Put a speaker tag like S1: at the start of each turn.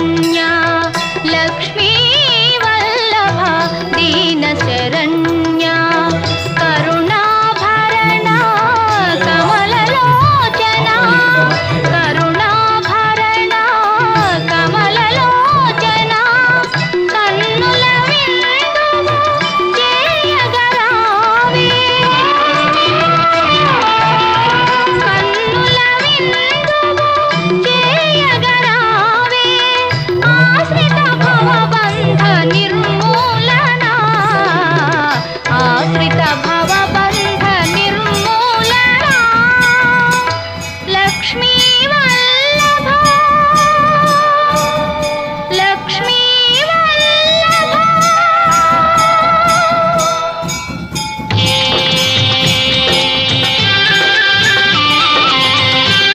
S1: पुण्या लक्ष्मी वल्लभा दीन लक्ष्मी